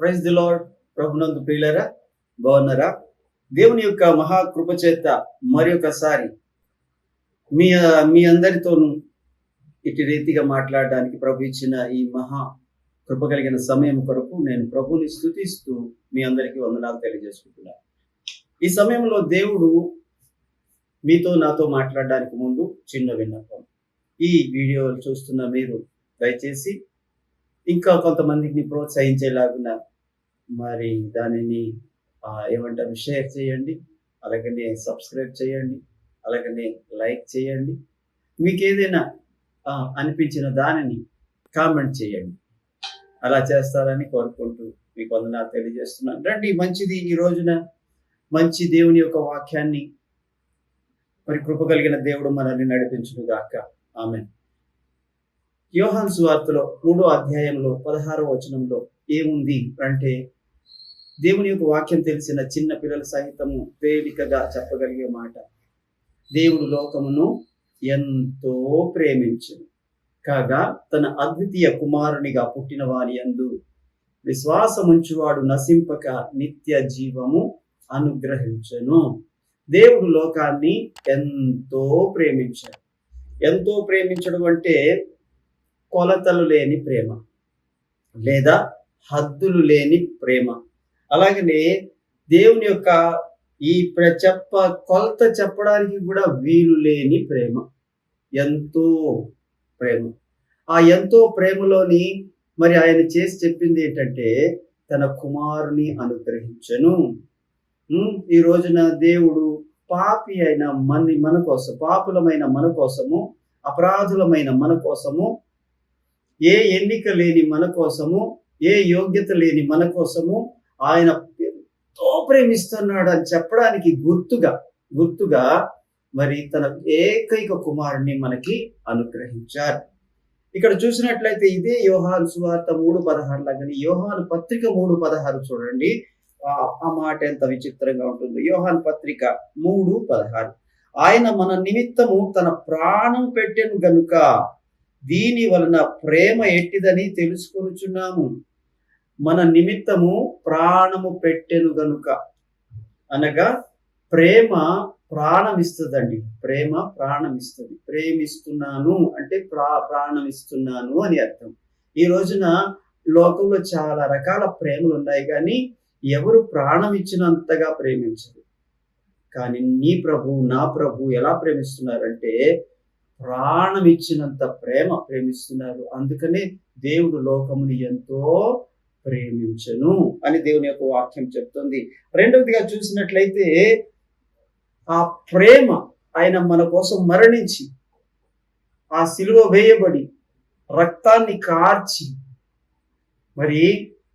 Praise the lord ప్రభునందు ప్రియులరా బాగున్నారా? దేవుని యొక్క మహాకృప చేత మరి ఒకసారి మీ మీ అందరితోనూ ఇటు రీతిగా మాట్లాడడానికి ప్రభు ఇచ్చిన ఈ మహా కృప కలిగిన సమయం కొరకు నేను ప్రభుని స్థుతిస్తూ మీ అందరికీ వందనాలు తెలియజేసుకుంటున్నాను. ఈ సమయంలో దేవుడు మీతో నాతో మాట్లాడడానికి ముందు చిన్న విన్నపం. ఈ వీడియోలు చూస్తున్న మీరు దయచేసి ఇంకా కొంతమందిని ప్రోత్సహించేలాగున మరి దానిని ఏమంటారు షేర్ చేయండి. అలాగనే సబ్స్క్రైబ్ చేయండి. అలాగనే లైక్ చేయండి. మీకు ఏదైనా అనిపించిన దానిని కామెంట్ చేయండి. అలా చేస్తారని కోరుకుంటూ మీకు వందనాలు తెలియజేస్తున్నాను. రండి మంచిది ఈ రోజున. మంచి దేవుని యొక్క వాక్యాన్ని మరి కృప కలిగిన దేవుడు మనల్ని నడిపించును గాక ఆమె యోహాన్ సువార్తలో మూడో అధ్యాయంలో పదహారో వచనంలో ఏముంది అంటే దేవుని యొక్క వాక్యం తెలిసిన చిన్న పిల్లల సహితము తేలికగా చెప్పగలిగే మాట. దేవుడు లోకమును ఎంతో ప్రేమించను. కాగా తన అద్వితీయ కుమారునిగా పుట్టిన వారి అందు విశ్వాసముంచువాడు నశింపక నిత్య జీవము అనుగ్రహించను. దేవుడు లోకాన్ని ఎంతో ప్రేమించాడు. ఎంతో ప్రేమించడం అంటే కొలతలు లేని ప్రేమ లేదా హద్దులు లేని ప్రేమ. అలాగనే దేవుని యొక్క ఈ ప్ర- చెప్ప కొలత చెప్పడానికి కూడా వీలు లేని ప్రేమ. ఎంతో ప్రేమ. ఆ ఎంతో ప్రేమలోని మరి ఆయన చేసి చెప్పింది ఏంటంటే తన కుమారుని అనుగ్రహించను. ఈ రోజున దేవుడు పాపి అయిన మన మన కోసం పాపులమైన మన కోసము అపరాధులమైన మన కోసము ఏ ఎన్నిక లేని మన కోసము ఏ యోగ్యత లేని మన కోసము ఆయన ఎంతో ప్రేమిస్తున్నాడు అని చెప్పడానికి గుర్తుగా గుర్తుగా మరి తన ఏకైక కుమారుణ్ణి మనకి అనుగ్రహించారు. ఇక్కడ చూసినట్లయితే ఇదే యోహాను సువార్త మూడు పదహారు లాగానే యోహాను పత్రిక మూడు పదహారు చూడండి. ఆ మాట ఎంత విచిత్రంగా ఉంటుంది. యోహాన్ పత్రిక మూడు పదహారు. ఆయన మన నిమిత్తము తన ప్రాణం పెట్టెను గనుక దీని వలన ప్రేమ ఎట్టిదని తెలుసుకొనుచున్నాము. మన నిమిత్తము ప్రాణము పెట్టెను గనుక. అనగా ప్రేమ ప్రాణం ఇస్తుందండి ప్రేమ ప్రాణం ఇస్తుంది ప్రేమిస్తున్నాను అంటే ప్రా ప్రాణం ఇస్తున్నాను అని అర్థం. ఈ రోజున లోకంలో చాలా రకాల ప్రేమలు ఉన్నాయి కానీ ఎవరు ప్రాణం ఇచ్చినంతగా ప్రేమించరు కానీ నీ ప్రభు నా ప్రభు ఎలా ప్రేమిస్తున్నారంటే ప్రాణం ఇచ్చినంత ప్రేమ ప్రేమిస్తున్నారు. అందుకనే దేవుడు లోకముని ఎంతో ప్రేమించను అని దేవుని యొక్క వాక్యం చెప్తుంది. రెండవదిగా చూసినట్లయితే ఆ ప్రేమ ఆయన మన కోసం మరణించి ఆ సిలువ వేయబడి రక్తాన్ని కార్చి మరి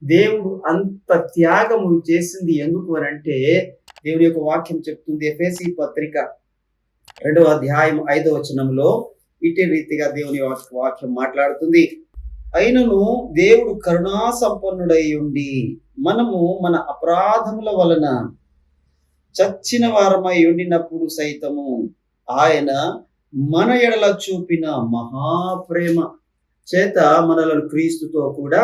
దేవుడు అంత త్యాగము చేసింది ఎందుకు అని అంటే దేవుడి యొక్క వాక్యం చెప్తుంది ఎఫ్ఎసి పత్రిక రెండవ అధ్యాయం ఐదవ వచనంలో ఇటే రీతిగా దేవుని వాక్యం మాట్లాడుతుంది. అయినను దేవుడు కరుణా సంపన్నుడై ఉండి మనము మన అపరాధముల వలన చచ్చిన వారమై ఉండినప్పుడు సైతము ఆయన మన ఎడల చూపిన మహాప్రేమ చేత మనలను క్రీస్తుతో కూడా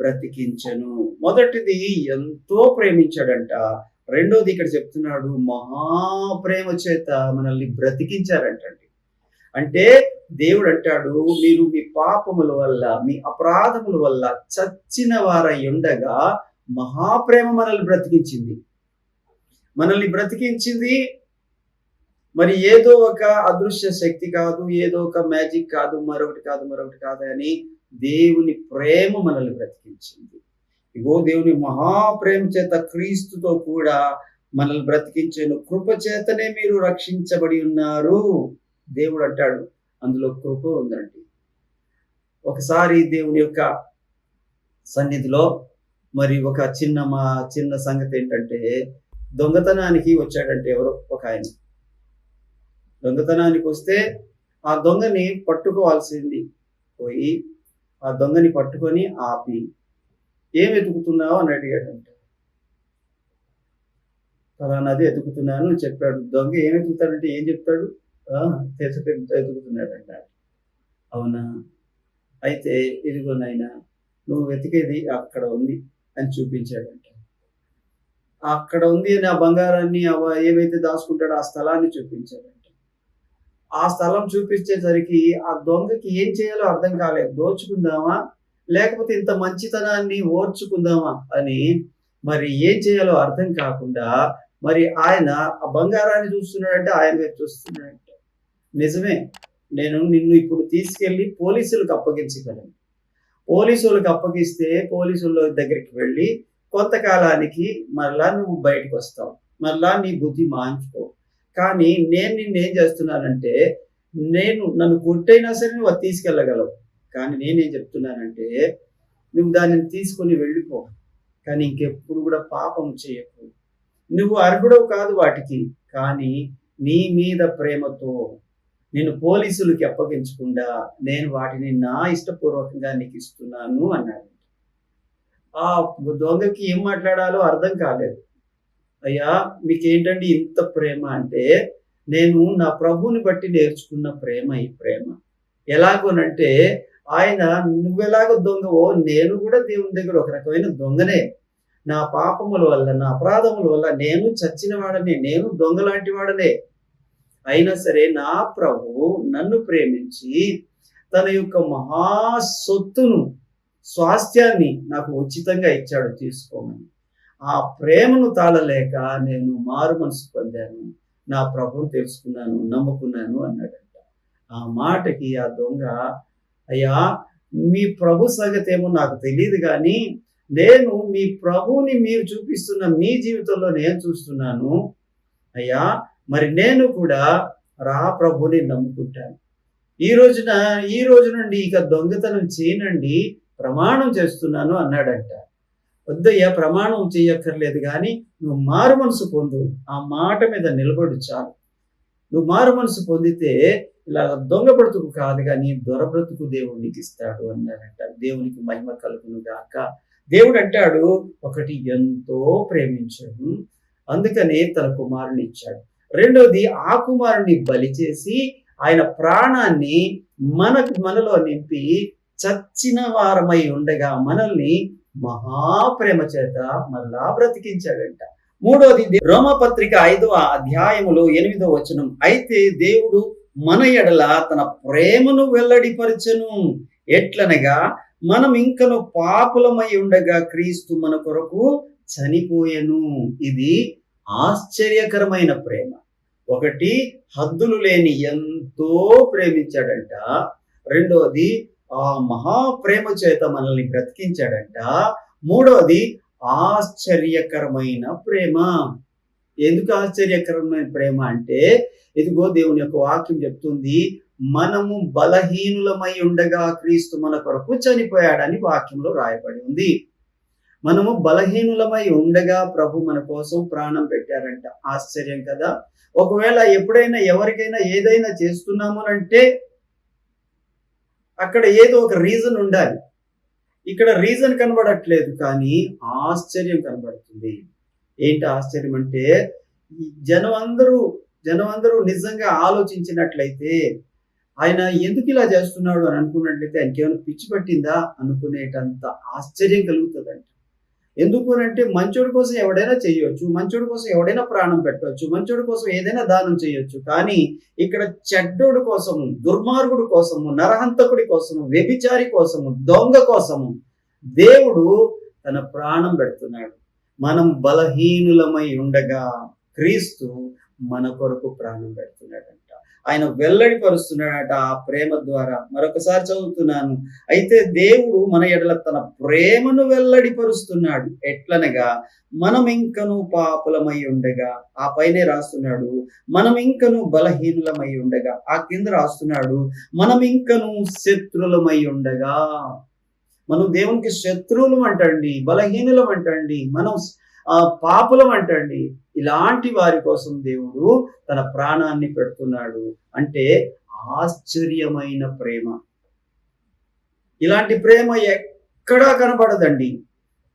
బ్రతికించను. మొదటిది ఎంతో ప్రేమించాడంట. రెండోది ఇక్కడ చెప్తున్నాడు మహాప్రేమ చేత మనల్ని బ్రతికించారంటండి. అంటే దేవుడు అంటాడు మీరు మీ పాపముల వల్ల మీ అపరాధముల వల్ల చచ్చిన వారై ఉండగా మహాప్రేమ మనల్ని బ్రతికించింది. మనల్ని బ్రతికించింది మరి ఏదో ఒక అదృశ్య శక్తి కాదు ఏదో ఒక మ్యాజిక్ కాదు మరొకటి కాదు మరొకటి కాదు అని దేవుని ప్రేమ మనల్ని బ్రతికించింది. ఇగో దేవుని మహాప్రేమ చేత క్రీస్తుతో కూడా మనల్ని బ్రతికించిన. కృప చేతనే మీరు రక్షించబడి ఉన్నారు. దేవుడు అంటాడు అందులో కృప ఉందండి. ఒకసారి దేవుని యొక్క సన్నిధిలో మరి ఒక చిన్న మా చిన్న సంగతి ఏంటంటే దొంగతనానికి వచ్చాడంటే ఎవరో ఒక ఆయన. దొంగతనానికి వస్తే ఆ దొంగని పట్టుకోవాల్సింది పోయి ఆ దొంగని పట్టుకొని ఆపి ఏం వెతుకుతున్నావు అని అడిగాడంట. ఫలానాది ఎతుకుతున్నాను చెప్పాడు. దొంగ ఏం ఎతుకుతాడంటే ఏం చెప్తాడు? "ఆ, ఎతుకుతున్నాడు అన్నాడు అవునా? అయితే ఇదిగో నాయనా నువ్వు వెతికేది అక్కడ ఉంది అని చూపించాడంట. అక్కడ ఉంది నా బంగారాన్ని అవ ఏమైతే దాచుకుంటాడో ఆ స్థలాన్ని చూపించాడంట. ఆ స్థలం చూపించేసరికి ఆ దొంగకి ఏం చేయాలో అర్థం కాలేదు దోచుకుందామా? లేకపోతే ఇంత మంచితనాన్ని ఓర్చుకుందామా అని మరి ఏం చేయాలో అర్థం కాకుండా మరి ఆయన ఆ బంగారాన్ని చూస్తున్నాడంటే ఆయన వైపు చూస్తున్నాడంట. నిజమే నేను నిన్ను ఇప్పుడు తీసుకెళ్ళి పోలీసులకు అప్పగించగలను. పోలీసులకు అప్పగిస్తే పోలీసుల దగ్గరికి వెళ్ళి కొంతకాలానికి మరలా నువ్వు బయటకు వస్తావు. మరలా నీ బుద్ధి మాంచుకో కానీ నేను నిన్ను ఏం చేస్తున్నానంటే నేను నన్ను కొట్టైనా సరే నువ్వు అది తీసుకెళ్ళగలవు. కానీ నేనేం చెప్తున్నానంటే నువ్వు దానిని తీసుకొని వెళ్ళిపో. కానీ ఇంకెప్పుడు కూడా పాపం చేయకు. నువ్వు అర్హుడవు కాదు వాటికి కానీ నీ మీద ప్రేమతో నేను పోలీసులకి అప్పగించకుండా నేను వాటిని నా ఇష్టపూర్వకంగా నీకు ఇస్తున్నాను అన్నాడు. ఆ దొంగకి ఏం మాట్లాడాలో అర్థం కాలేదు. అయ్యా మీకేంటండి ఇంత ప్రేమ అంటే నేను నా ప్రభువుని బట్టి నేర్చుకున్న ప్రేమ ఈ ప్రేమ. ఎలాగోనంటే ఆయన నువ్వెలాగో దొంగవో నేను కూడా దేవుని దగ్గర ఒక రకమైన దొంగనే. నా పాపముల వల్ల నా అపరాధముల వల్ల నేను చచ్చిన వాడనే నేను దొంగలాంటి వాడనే అయినా సరే నా ప్రభు నన్ను ప్రేమించి తన యొక్క మహా సొత్తును స్వాస్థ్యాన్ని నాకు ఉచితంగా ఇచ్చాడు తీసుకోమని. ఆ ప్రేమను తాళలేక నేను మారు మనసు పొందాను. నా ప్రభు తెలుసుకున్నాను నమ్ముకున్నాను అన్నాడంట. ఆ మాటకి ఆ దొంగ అయ్యా మీ ప్రభు సంగతి ఏమో నాకు తెలియదు కానీ నేను మీ ప్రభువుని మీరు చూపిస్తున్న మీ జీవితంలో నేను చూస్తున్నాను. అయ్యా మరి నేను కూడా రా ప్రభుని నమ్ముకుంటాను. ఈ రోజున ఈ రోజు నుండి ఇక దొంగతనం చేయనండి ప్రమాణం చేస్తున్నాను అన్నాడంట. వద్దయ్యా ప్రమాణం చేయక్కర్లేదు కానీ నువ్వు మారు మనసు పొందు. ఆ మాట మీద నిలబడు చాలు. నువ్వు మారు మనసు పొందితే ఇలా దొంగ బ్రతుకు కాదు కానీ దొర బ్రతుకు దేవునికి ఇస్తాడు అన్నాడంట దేవునికి మహిమ కలుగును గాక. దేవుడు అంటాడు ఒకటి ఎంతో ప్రేమించాడు అందుకనే తన కుమారుని ఇచ్చాడు. రెండోది ఆ కుమారుని బలి చేసి ఆయన ప్రాణాన్ని మనకు మనలో నింపి చచ్చిన వారమై ఉండగా మనల్ని మహాప్రేమ చేత మళ్ళా బ్రతికించాడంట. మూడోది రోమపత్రిక ఐదవ అధ్యాయములో ఎనిమిదో వచనం. అయితే దేవుడు మన ఎడల తన ప్రేమను వెల్లడిపరచను. ఎట్లనగా మనం ఇంకను పాపులమై ఉండగా క్రీస్తు మన కొరకు చనిపోయెను. ఇది ఆశ్చర్యకరమైన ప్రేమ. ఒకటి హద్దులు లేని ఎంతో ప్రేమించాడంట. రెండోది ఆ మహా ప్రేమ చేత మనల్ని బ్రతికించాడంట. మూడవది ఆశ్చర్యకరమైన ప్రేమ. ఎందుకు ఆశ్చర్యకరమైన ప్రేమ అంటే ఇదిగో దేవుని యొక్క వాక్యం చెప్తుంది మనము బలహీనులమై ఉండగా క్రీస్తు మన కొరకు చనిపోయాడని వాక్యంలో రాయబడి ఉంది. మనము బలహీనులమై ఉండగా ప్రభు మన కోసం ప్రాణం పెట్టారంట. ఆశ్చర్యం కదా. ఒకవేళ ఎప్పుడైనా ఎవరికైనా ఏదైనా చేస్తున్నామనంటే అక్కడ ఏదో ఒక రీజన్ ఉండాలి. ఇక్కడ రీజన్ కనబడట్లేదు కానీ ఆశ్చర్యం కనబడుతుంది. ఏంటి ఆశ్చర్యం అంటే జనం అందరూ జనం అందరూ నిజంగా ఆలోచించినట్లయితే ఆయన ఎందుకు ఇలా చేస్తున్నాడు అని అనుకున్నట్లయితే ఆయనకేమైనా పిచ్చి పట్టిందా? అనుకునేటంత ఆశ్చర్యం కలుగుతుందంట ఎందుకు అని అంటే మంచోడి కోసం ఎవడైనా చేయొచ్చు మంచోడి కోసం ఎవడైనా ప్రాణం పెట్టవచ్చు మంచోడి కోసం ఏదైనా దానం చేయొచ్చు. కానీ ఇక్కడ చెడ్డోడి కోసము దుర్మార్గుడి కోసము నరహంతకుడి కోసము వ్యభిచారి కోసము దొంగ కోసము దేవుడు తన ప్రాణం పెడుతున్నాడు. మనం బలహీనులమై ఉండగా క్రీస్తు మన కొరకు ప్రాణం పెడుతున్నాడు. ఆయన వెల్లడిపరుస్తున్నాడట ఆ ప్రేమ ద్వారా. మరొకసారి చదువుతున్నాను. అయితే దేవుడు మన ఎడల తన ప్రేమను వెల్లడిపరుస్తున్నాడు. ఎట్లనగా మనం ఇంకను పాపులమై ఉండగా ఆ పైనే రాస్తున్నాడు. మనం ఇంకను బలహీనులమై ఉండగా ఆ కింద రాస్తున్నాడు. మనం ఇంకను శత్రులమై ఉండగా. మనం దేవునికి శత్రువులం అంటండి బలహీనులం అంటండి మనం పాపులం అంటండి. ఇలాంటి వారి కోసం దేవుడు తన ప్రాణాన్ని పెడుతున్నాడు. అంటే ఆశ్చర్యమైన ప్రేమ. ఇలాంటి ప్రేమ ఎక్కడా కనబడదండి.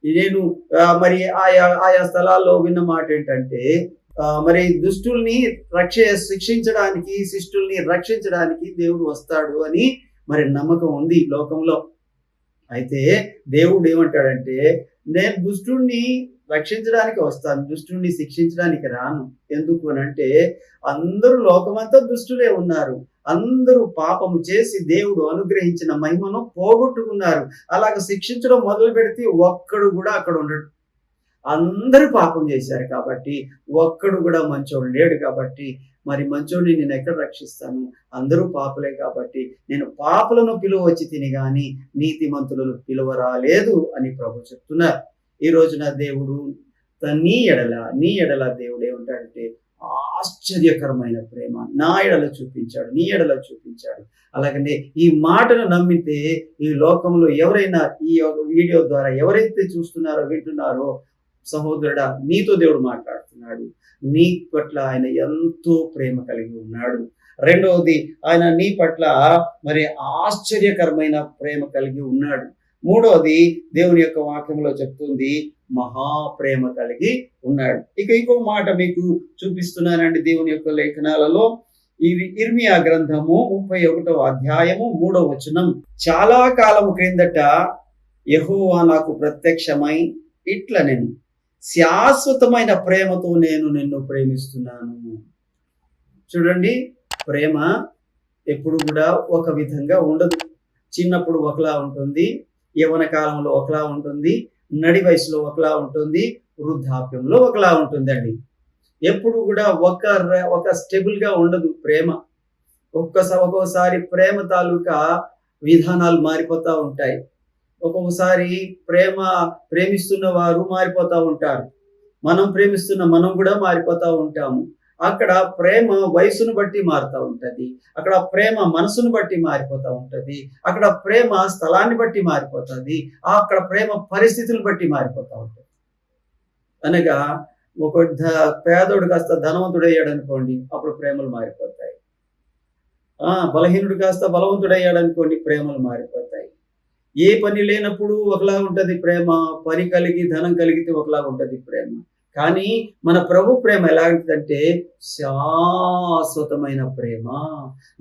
నేను మరి ఆయా ఆయా స్థలాల్లో విన్న మాట ఏంటంటే మరి దుష్టుల్ని రక్ష శిక్షించడానికి శిష్టుల్ని రక్షించడానికి దేవుడు వస్తాడు అని మరి నమ్మకం ఉంది ఈ లోకంలో. అయితే దేవుడు ఏమంటాడంటే నేను దుష్టుణ్ణి రక్షించడానికి వస్తాను దుష్టుని శిక్షించడానికి రాను. ఎందుకు అని అంటే అందరూ లోకమంతా దుష్టులే ఉన్నారు. అందరూ పాపము చేసి దేవుడు అనుగ్రహించిన మహిమను పోగొట్టుకున్నారు. అలాగ శిక్షించడం మొదలు పెడితే ఒక్కడు కూడా అక్కడ ఉండడు. అందరూ పాపం చేశారు కాబట్టి ఒక్కడు కూడా మంచోడు లేడు కాబట్టి మరి మంచోడిని నేను ఎక్కడ రక్షిస్తాను? అందరూ పాపులే కాబట్టి నేను పాపులను పిలువచ్చి తిని కానీ నీతిమంతులను పిలువరాలేదు అని ప్రభు చెప్తున్నారు. ఈ రోజున దేవుడు త- నీ ఎడల నీ ఎడల దేవుడు ఏమంటాడంటే ఆశ్చర్యకరమైన ప్రేమ నా ఎడల చూపించాడు నీ ఎడల చూపించాడు. అలాగనే ఈ మాటను నమ్మితే ఈ లోకంలో ఎవరైనా ఈ యొక్క వీడియో ద్వారా ఎవరైతే చూస్తున్నారో వింటున్నారో సహోదరుడా నీతో దేవుడు మాట్లాడుతున్నాడు. నీ పట్ల ఆయన ఎంతో ప్రేమ కలిగి ఉన్నాడు. రెండవది ఆయన నీ పట్ల మరి ఆశ్చర్యకరమైన ప్రేమ కలిగి ఉన్నాడు. మూడవది దేవుని యొక్క వాక్యంలో చెప్తుంది మహాప్రేమ కలిగి ఉన్నాడు. ఇక ఇంకో మాట మీకు చూపిస్తున్నానండి దేవుని యొక్క లేఖనాలలో. ఇది ఇర్మియా గ్రంథము ముప్పై ఒకటో అధ్యాయము మూడో వచనం. చాలా కాలము క్రిందట యెహోవా నాకు ప్రత్యక్షమై ఇట్ల నేను శాశ్వతమైన ప్రేమతో నేను నిన్ను ప్రేమిస్తున్నాను. చూడండి ప్రేమ ఎప్పుడు కూడా ఒక విధంగా ఉండదు. చిన్నప్పుడు ఒకలా ఉంటుంది. యవన కాలంలో ఒకలా ఉంటుంది నడి వయసులో ఒకలా ఉంటుంది వృద్ధాప్యంలో ఒకలా ఉంటుందండి. ఎప్పుడు కూడా ఒక ఒక స్టెబుల్గా ఉండదు ప్రేమ. ఒక్కసారి ఒక్కోసారి ప్రేమ తాలూకా విధానాలు మారిపోతూ ఉంటాయి. ఒక్కొక్కసారి ప్రేమ ప్రేమిస్తున్న వారు మారిపోతూ ఉంటారు. మనం ప్రేమిస్తున్న మనం కూడా మారిపోతూ ఉంటాము. అక్కడ ప్రేమ వయసును బట్టి మారుతూ ఉంటది. అక్కడ ప్రేమ మనసును బట్టి మారిపోతూ ఉంటది. అక్కడ ప్రేమ స్థలాన్ని బట్టి మారిపోతుంది. అక్కడ ప్రేమ పరిస్థితులను బట్టి మారిపోతూ ఉంటది. అనగా ఒక పేదోడు కాస్త ధనవంతుడు అయ్యాడు అనుకోండి అప్పుడు ప్రేమలు మారిపోతాయి. ఆ బలహీనుడు కాస్త బలవంతుడయ్యాడు అనుకోండి ప్రేమలు మారిపోతాయి. ఏ పని లేనప్పుడు ఒకలా ఉంటది ప్రేమ పని కలిగి ధనం కలిగితే ఒకలా ఉంటది ప్రేమ. కానీ మన ప్రభు ప్రేమ ఎలాంటిదంటే శాశ్వతమైన ప్రేమ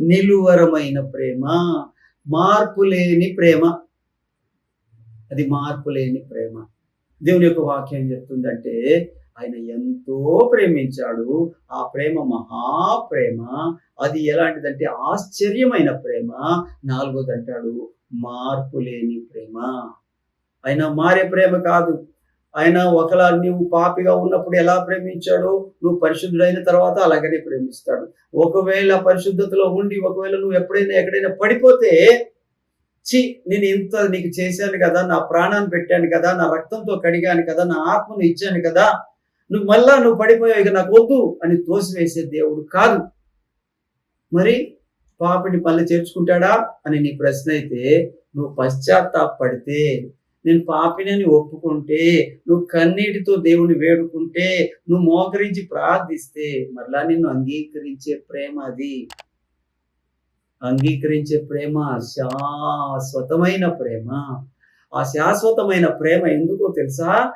నిలువరమైన ప్రేమ మార్పు లేని ప్రేమ. అది మార్పు లేని ప్రేమ. దేవుని యొక్క వాక్యం చెప్తుందంటే ఆయన ఎంతో ప్రేమించాడు. ఆ ప్రేమ మహాప్రేమ. అది ఎలాంటిదంటే ఆశ్చర్యమైన ప్రేమ. నాలుగోది అంటాడు మార్పు లేని ప్రేమ. ఆయన మారే ప్రేమ కాదు. ఆయన ఒకలా నీవు పాపిగా ఉన్నప్పుడు ఎలా ప్రేమించాడో నువ్వు పరిశుద్ధుడైన తర్వాత అలాగనే ప్రేమిస్తాడు. ఒకవేళ పరిశుద్ధతలో ఉండి ఒకవేళ నువ్వు ఎప్పుడైనా ఎక్కడైనా పడిపోతే చి నేను ఇంత నీకు చేశాను కదా నా ప్రాణాన్ని పెట్టాను కదా నా రక్తంతో కడిగాను కదా నా ఆత్మను ఇచ్చాను కదా నువ్వు మళ్ళా నువ్వు పడిపోయావు ఇక నాకు వద్దు అని తోసివేసే దేవుడు కాదు. మరి పాపిని పల్లె చేర్చుకుంటాడా అని నీ ప్రశ్న అయితే నువ్వు పశ్చాత్తాపడితే నేను పాపినని ఒప్పుకుంటే నువ్వు కన్నీటితో దేవుని వేడుకుంటే నువ్వు మోకరించి ప్రార్థిస్తే మరలా నిన్ను అంగీకరించే ప్రేమ అది. అంగీకరించే ప్రేమ శాశ్వతమైన ప్రేమ. ఆ శాశ్వతమైన ప్రేమ ఎందుకో తెలుసా?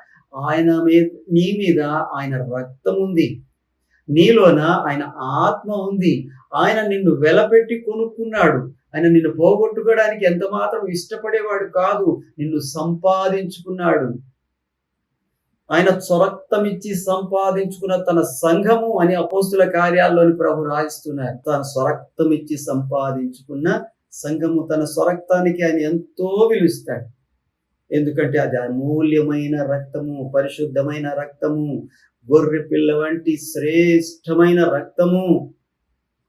ఆయన మీద నీ మీద ఆయన రక్తం ఉంది. నీలోన ఆయన ఆత్మ ఉంది. ఆయన నిన్ను వెలపెట్టి కొనుక్కున్నాడు. ఆయన నిన్ను పోగొట్టుకోవడానికి ఎంత మాత్రం ఇష్టపడేవాడు కాదు నిన్ను సంపాదించుకున్నాడు. ఆయన స్వరక్తమిచ్చి సంపాదించుకున్న తన సంఘము అని అపోస్తుల కార్యాల్లోని ప్రభు రాయిస్తున్నారు. తన స్వరక్తమిచ్చి సంపాదించుకున్న సంఘము తన స్వరక్తానికి ఆయన ఎంతో విలుస్తాడు ఎందుకంటే అది అమూల్యమైన రక్తము పరిశుద్ధమైన రక్తము గొర్రె పిల్ల వంటి శ్రేష్టమైన రక్తము.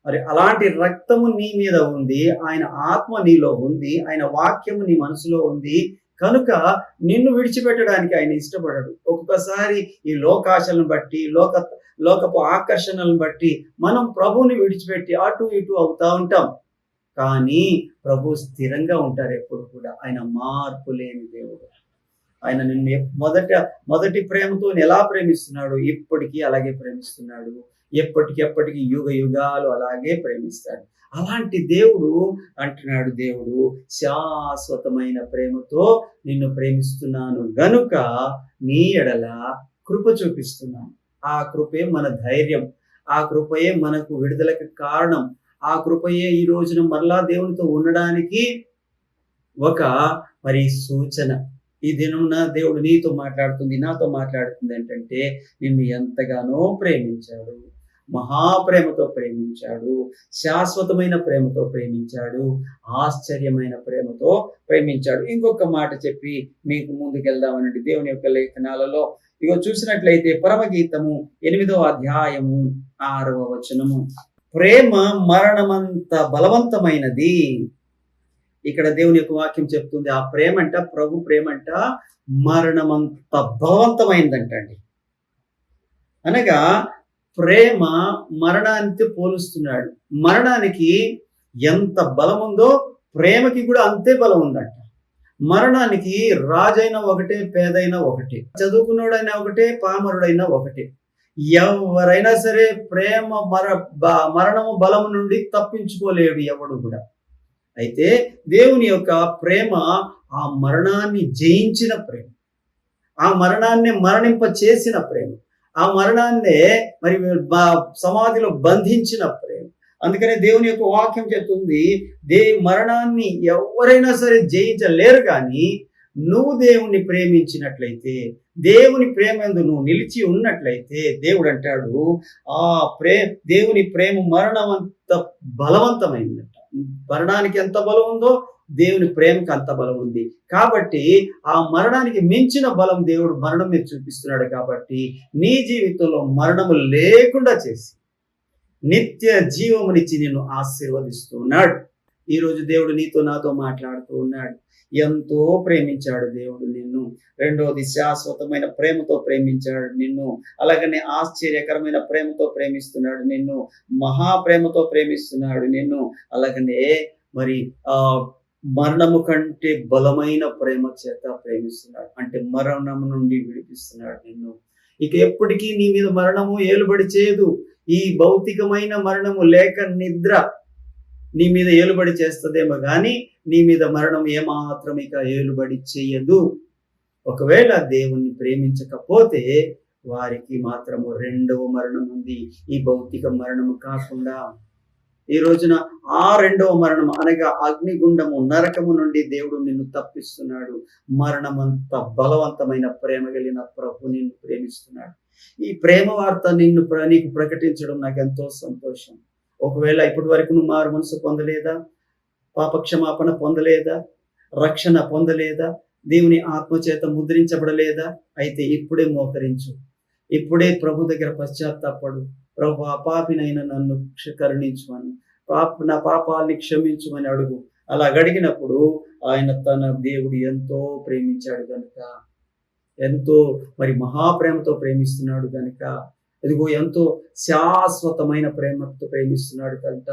మరి అలాంటి రక్తము నీ మీద ఉంది ఆయన ఆత్మ నీలో ఉంది ఆయన వాక్యము నీ మనసులో ఉంది కనుక నిన్ను విడిచిపెట్టడానికి ఆయన ఇష్టపడడు. ఒక్కొక్కసారి ఈ లోకాశలను బట్టి లోక లోకపు ఆకర్షణలను బట్టి మనం ప్రభువుని విడిచిపెట్టి అటు ఇటు అవుతా ఉంటాం. కానీ ప్రభు స్థిరంగా ఉంటారు ఎప్పుడు కూడా. ఆయన మార్పు లేని దేవుడు. ఆయన నిన్ను మొదట మొదటి ప్రేమతో ఎలా ప్రేమిస్తున్నాడు? ఇప్పటికీ అలాగే ప్రేమిస్తున్నాడు. ఎప్పటికెప్పటికి యుగ యుగాలు అలాగే ప్రేమిస్తాడు. అలాంటి దేవుడు అంటున్నాడు దేవుడు శాశ్వతమైన ప్రేమతో నిన్ను ప్రేమిస్తున్నాను గనుక నీ ఎడల కృప చూపిస్తున్నాను. ఆ కృపే మన ధైర్యం. ఆ కృపయే మనకు విడుదలకు కారణం. ఆ కృపయే ఈ రోజున మరలా దేవునితో ఉండడానికి ఒక మరి సూచన. ఈ దినమున దేవుడు నీతో మాట్లాడుతుంది నాతో మాట్లాడుతుంది ఏంటంటే నిన్ను ఎంతగానో ప్రేమించాడు. మహాప్రేమతో ప్రేమించాడు శాశ్వతమైన ప్రేమతో ప్రేమించాడు ఆశ్చర్యమైన ప్రేమతో ప్రేమించాడు. ఇంకొక మాట చెప్పి మీకు ముందుకెళ్దామనండి దేవుని యొక్క లేఖనాలలో. ఇగో చూసినట్లయితే పరమగీతము ఎనిమిదవ అధ్యాయము ఆరవ వచనము. ప్రేమ మరణమంత బలవంతమైనది. ఇక్కడ దేవుని యొక్క వాక్యం చెప్తుంది ఆ ప్రేమంట ప్రభు ప్రేమంట మరణమంత బలవంతమైందంటండి. అనగా ప్రేమ మరణానికి పోలుస్తున్నాడు. మరణానికి ఎంత బలం ఉందో ప్రేమకి కూడా అంతే బలం ఉందంట. మరణానికి రాజైన ఒకటే పేదైన ఒకటే. చదువుకున్నోడైనా ఒకటే పామరుడైనా ఒకటే. ఎవరైనా సరే ప్రేమ మర బ- మరణము బలము నుండి తప్పించుకోలేడు ఎవడు కూడా. అయితే దేవుని యొక్క ప్రేమ ఆ మరణాన్ని జయించిన ప్రేమ. ఆ మరణాన్ని మరణింప చేసిన ప్రేమ. ఆ మరణాన్నే మరి మా సమాధిలో బంధించిన ప్రేమ. అందుకనే దేవుని యొక్క వాక్యం చెప్తుంది దే మరణాన్ని ఎవరైనా సరే జయించలేరు కానీ నువ్వు దేవుణ్ణి ప్రేమించినట్లయితే దేవుని ప్రేమందు నువ్వు నిలిచి ఉన్నట్లయితే దేవుడు అంటాడు ఆ ప్రే దేవుని ప్రేమ మరణం అంత బలవంతమైందట. మరణానికి ఎంత బలం ఉందో దేవుని ప్రేమకి అంత బలం ఉంది. కాబట్టి ఆ మరణానికి మించిన బలం దేవుడు మరణం మీద చూపిస్తున్నాడు కాబట్టి నీ జీవితంలో మరణము లేకుండా చేసి నిత్య జీవమునిచ్చి నిన్ను ఆశీర్వదిస్తున్నాడు ఈరోజు దేవుడు నీతో నాతో మాట్లాడుతూ ఉన్నాడు. ఎంతో ప్రేమించాడు దేవుడు నిన్ను. రెండవది శాశ్వతమైన ప్రేమతో ప్రేమించాడు నిన్ను. అలాగనే ఆశ్చర్యకరమైన ప్రేమతో ప్రేమిస్తున్నాడు నిన్ను. మహా ప్రేమతో ప్రేమిస్తున్నాడు నిన్ను. అలాగనే మరి ఆ మరణము కంటే బలమైన ప్రేమ చేత ప్రేమిస్తున్నాడు. అంటే మరణము నుండి విడిపిస్తున్నాడు నిన్ను. ఇక ఎప్పటికీ నీ మీద మరణము ఏలుబడి చేయదు. ఈ భౌతికమైన మరణము లేక నిద్ర నీ మీద ఏలుబడి చేస్తుందేమో కానీ నీ మీద మరణం ఏమాత్రం ఇక ఏలుబడి చేయదు. ఒకవేళ దేవుణ్ణి ప్రేమించకపోతే వారికి మాత్రము రెండవ మరణం ఉంది. ఈ భౌతిక మరణము కాకుండా ఈ రోజున ఆ రెండవ మరణం అనగా అగ్నిగుండము నరకము నుండి దేవుడు నిన్ను తప్పిస్తున్నాడు. మరణమంత బలవంతమైన ప్రేమ కలిగిన ప్రభు నిన్ను ప్రేమిస్తున్నాడు. ఈ ప్రేమ వార్త నిన్ను ప్ర- నీకు ప్రకటించడం నాకు ఎంతో సంతోషం. ఒకవేళ ఇప్పటి వరకు నువ్వు మారు మనసు పొందలేదా? పాపక్షమాపణ పొందలేదా? రక్షణ పొందలేదా? దేవుని ఆత్మచేత ముద్రించబడలేదా? అయితే ఇప్పుడే మోకరించు. ఇప్పుడే ప్రభు దగ్గర పశ్చాత్తాపడు. ప్రభు పాపినైనా నన్ను క్ష- పాప నా పాపాల్ని క్షమించుమని అడుగు. అలా అడిగినప్పుడు ఆయన తన దేవుడు ఎంతో ప్రేమించాడు కనుక ఎంతో మరి మహాప్రేమతో ప్రేమిస్తున్నాడు కనుక ఇదిగో ఎంతో శాశ్వతమైన ప్రేమతో ప్రేమిస్తున్నాడు కనుక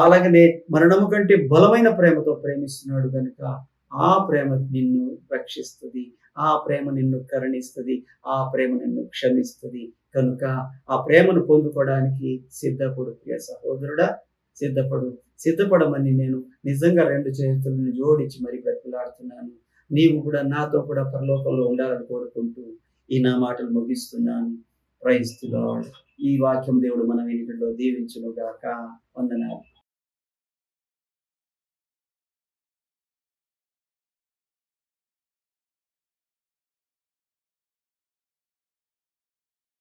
అలాగనే మరణము కంటే బలమైన ప్రేమతో ప్రేమిస్తున్నాడు కనుక ఆ ప్రేమ నిన్ను రక్షిస్తుంది. ఆ ప్రేమ నిన్ను కరుణిస్తుంది ఆ ప్రేమ నిన్ను క్షమిస్తుంది. కనుక ఆ ప్రేమను పొందుకోవడానికి సిద్ధపడు ప్రియ సహోదరుడా సిద్ధపడు. సిద్ధపడమని నేను నిజంగా రెండు చేతులను జోడించి మరి బ్రతిలాడుతున్నాను నీవు కూడా నాతో కూడా పరలోకంలో ఉండాలని కోరుకుంటూ ఈ నా మాటలు ముగిస్తున్నాను. ప్రైస్తులో ఈ వాక్యం దేవుడు మన వెనుకల్లో దీవించునుగాక. వందనాలు.